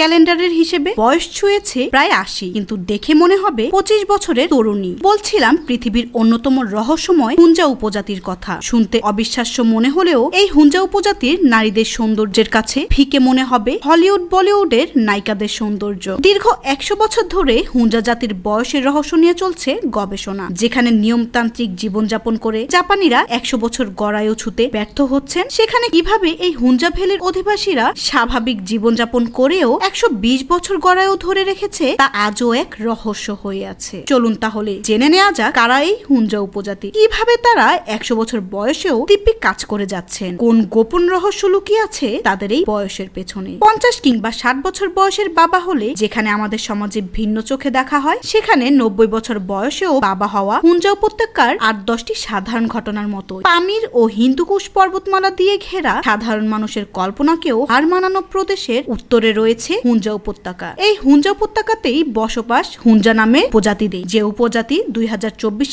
ক্যালেন্ডারের হিসেবে বয়স ছুঁয়েছে প্রায় আশি, কিন্তু দেখে মনে হবে পঁচিশ বছরের তরুণী। বলছিলাম পৃথিবীর অন্যতম রহস্যময় হুঞ্জা উপজাতির কথা। শুনতে অবিশ্বাস্য মনে হলেও এই হুঞ্জা উপজাতির নারীদের সৌন্দর্যের কাছে ফিকে মনে হবে হলিউড, বলিউডের নায়িকাদের সৌন্দর্য। দীর্ঘ একশো বছর ধরে হুঞ্জা জাতির বয়সের রহস্য নিয়ে চলছে গবেষণা, যেখানে নিয়মতান্ত্রিক জীবনযাপন করে জাপানিরা একশো বছর গড়ায়ু ছুতে ব্যর্থ হচ্ছেন। সেখানে কীভাবে এই হুঞ্জা ভ্যালির অধিবাসীরা স্বাভাবিক জীবনযাপন করেও একশো বিশ বছর গড়ায়ও ধরে রেখেছে, তা আজও এক রহস্য হয়ে আছে। চলুন তাহলে জেনে নেওয়া যাক কারা এই হুঞ্জা উপজাতি। কীভাবে তারা একশো বছর বয়সেও দিব্যি কাজ করে যাচ্ছেন? কোন গোপন রহস্য লুকিয়ে আছে তাদের এই বয়সের পেছনে? পঞ্চাশ কিংবা ষাট বছর বয়সের বাবা হলে যেখানে আমাদের সমাজে ভিন্ন চোখে দেখা হয়, সেখানে নব্বই বছর বয়সেও বাবা হওয়া হুঞ্জা উপত্যকার আট দশটি সাধারণ ঘটনার মতো পামির ও হিন্দুকুশ পর্বতমালা দিয়ে ঘেরা সাধারণ মানুষের কল্পনাকেও হার মানানো প্রদেশের উত্তরে রয়েছে হুঞ্জা উপত্যকা। এই হুঞ্জা উপত্যকাতেই বসবাস হুঞ্জা নামে উপজাতিদের। যে উপজাতি দুই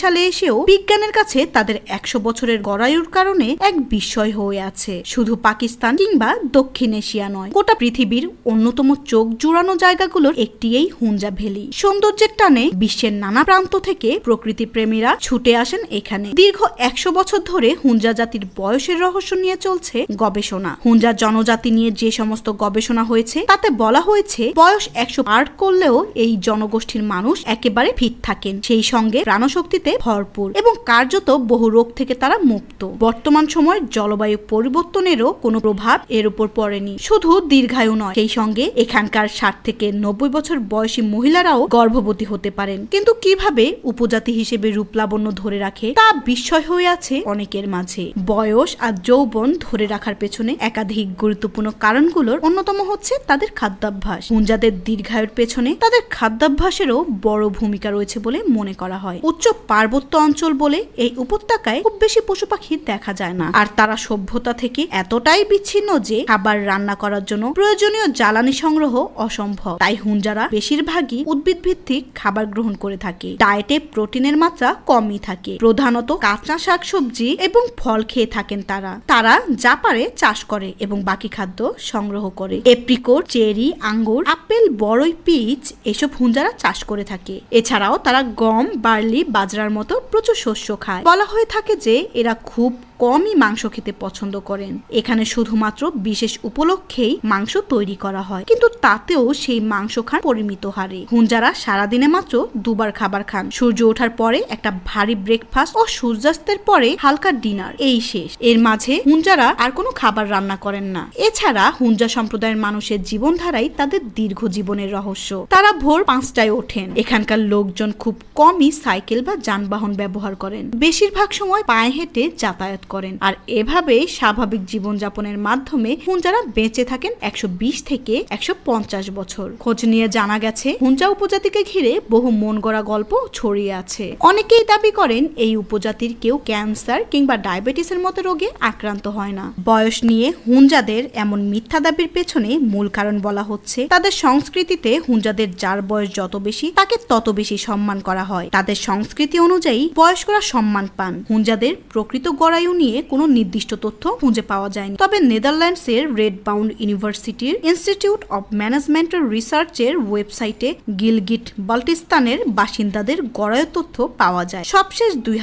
সালে এসেও বিজ্ঞানের কাছে তাদের একশো বছরের গড়ায়ুর কারণে এক বিস্ময় হয়ে আছে। শুধু পাকিস্তান কিংবা দক্ষিণ এশিয়া নয়, গোটা পৃথিবীর অন্যতম চোখ জুড়ানো জায়গাগুলোর একটি এই হুঞ্জা ভ্যালি। সৌন্দর্যের টানে বিশ্বের নানা প্রান্ত থেকে প্রকৃতি প্রেমীরা ছুটে আসেন এখানে। দীর্ঘ একশো বছর ধরে হুঞ্জা জাতির বয়সের রহস্য নিয়ে চলছে গবেষণা। হুঞ্জা জনজাতি নিয়ে যে সমস্ত গবেষণা হয়েছে, তাতে বলা হয়েছে, বয়স একশো পার করলেও এই জনগোষ্ঠীর মানুষ একেবারে ফিট থাকেন। সেই সঙ্গে প্রাণশক্তিতে ভরপুর এবং কার্যত বহু রোগ থেকে তারা মুক্ত। বর্তমান সময় জলবায়ু পরিবর্তনেরও কোনো প্রভাব এর উপর পড়েনি। শুধু দীর্ঘায়ু নয়, সেই সঙ্গে এখানকার ষাট থেকে নব্বই বছর বয়সী মহিলারাও গর্ভবতী হতে পারেন। কিন্তু কীভাবে উপজাতি হিসেবে রূপলাবণ্য ধরে রাখে, তা বিস্ময় হয়ে আছে অনেকের মাঝে। বয়স আর যৌবন ধরে রাখার পেছনে একাধিক গুরুত্বপূর্ণ কারণগুলোর অন্যতম হচ্ছে তাদের খাদ্যাভ্যাস। হুঞ্জাদের দীর্ঘায়ুর পেছনে তাদের খাদ্যাভ্যাসেরও বড় ভূমিকা রয়েছে বলে মনে করা হয়। উচ্চ পার্বত্য অঞ্চল বলে এই উপত্যকায় খুব বেশি পশু পাখি দেখা যায় না। আর তারা সভ্যতা থেকে এতটাই বিচ্ছিন্ন যে খাবার রান্না করার জন্য প্রয়োজনীয় জ্বালানি সংগ্রহ অসম্ভব। তাই হুঞ্জারা বেশিরভাগই উদ্ভিদ ভিত্তিক খাবার গ্রহণ করে থাকে। ডায়েটে প্রোটিনের মাত্রা কমই থাকে। প্রধানত কাঁচা শাকসবজি এবং ফল খেয়ে থাকেন তারা। তারা যা পারে চাষ করে এবং বাকি খাদ্য সংগ্রহ করে। এপ্রিকোট, চেরি আঙ্গুর, আপেল, বড়ই, পিচ এসব হুঞ্জারা চাষ করে থাকে। এছাড়াও তারা গম, বার্লি, বাজরার মতো প্রচুর শস্য খায়। বলা হয়ে থাকে যে এরা খুব কমই মাংস খেতে পছন্দ করেন। এখানে শুধুমাত্র বিশেষ উপলক্ষেই মাংস তৈরি করা হয়, কিন্তু তাতেও সেই মাংস খান পরিমিত হারে। হুঞ্জারা সারাদিনে মাত্র দুবার খাবার খান। সূর্য ওঠার পরে একটা ভারী ব্রেকফাস্ট ও সূর্যাস্তের পরে হালকা ডিনার এই শেষ। এর মাঝে হুঞ্জারা আর কোনো খাবার রান্না করেন না। এছাড়া হুঞ্জা সম্প্রদায়ের মানুষের জীবনধারাই তাদের দীর্ঘ জীবনের রহস্য। তারা ভোর পাঁচটায় ওঠেন। এখানকার লোকজন খুব কমই সাইকেল বা যানবাহন ব্যবহার করেন। বেশিরভাগ সময় পায়ে হেঁটে যাতায়াত করেন। আর এভাবে স্বাভাবিক জীবনযাপনের মাধ্যমে হুঞ্জারা বেঁচে থাকেন একশো বিশ থেকে একশো পঞ্চাশ বছর। খোঁজ নিয়ে জানা গেছে হুঞ্জা উপজাতিকে ঘিরে বহু মন গড়া গল্প ছড়িয়ে আছে। অনেকেই দাবি করেন এই উপজাতির কেউ ক্যান্সার কিংবা ডায়াবেটিসের মতো রোগে আক্রান্ত হয় না। বয়স নিয়ে হুঞ্জাদের এমন মিথ্যা দাবির পেছনে মূল কারণ বলা হচ্ছে, তাদের সংস্কৃতিতে হুঞ্জাদের যার বয়স যত বেশি, তাকে তত বেশি সম্মান করা হয়। তাদের সংস্কৃতি অনুযায়ী বয়স্করা সম্মান পান। হুঞ্জাদের প্রকৃত গড়ায়ু নিয়ে কোনো নির্দিষ্ট তথ্য খুঁজে পাওয়া যায়নি। তবে নেদারল্যান্ডসের রেড বাউন্ড ইউনিভার্সিটির ইনস্টিটিউট অব ম্যানেজমেন্ট রিসার্চের ওয়েবসাইটে গিলগিট বাল্টিস্তানের বাসিন্দাদের গড়ায় তথ্য পাওয়া যায়। সবশেষ দুই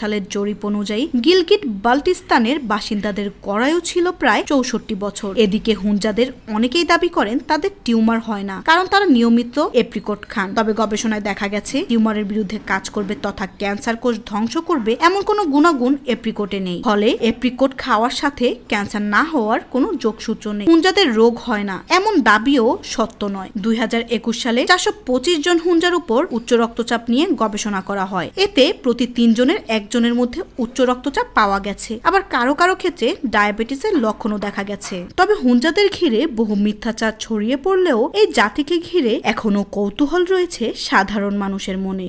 সালের জরিপ অনুযায়ী গিলগিট বাল্টিস্তানের বাসিন্দাদের গড়ায়ু ছিল প্রায় চৌষট্টি বছর। এদিকে হুঞ্জাদের অনেকেই দাবি করেন তাদের টিউমার হয় না, কারণ তারা নিয়মিত এপ্রিকট খান। তবে গবেষণায় দেখা গেছে, টিউমারের বিরুদ্ধে কাজ করবে তথা ক্যান্সার কোষ ধ্বংস করবে এমন কোনো গুণাগুণ এপ্রিকোটে নেই। ফলে এপ্রিকোট খাওয়ার সাথে ক্যান্সার না হওয়ার কোনো যোগসূত্র নেই। হুঞ্জাদের রোগ হয় না, এমন দাবিও সত্য নয়। দুই সালে চারশো পঁচিশ জন হুঞ্জার উপর উচ্চ রক্তচাপ নিয়ে গবেষণা করা হয়। এতে প্রতি তিনজনের একজনের মধ্যে উচ্চ রক্তচাপ পাওয়া গেছে। আবার কারও কারও ক্ষেত্রে ডায়াবেটিসের লক্ষণও দেখা গেছে। তবে হুঞ্জাদের ঘিরে বহু মিথ্যাচার ছড়িয়ে পড়লেও এই জাতিকে ঘিরে এখনও কৌতূহল রয়েছে সাধারণ মানুষের মনে।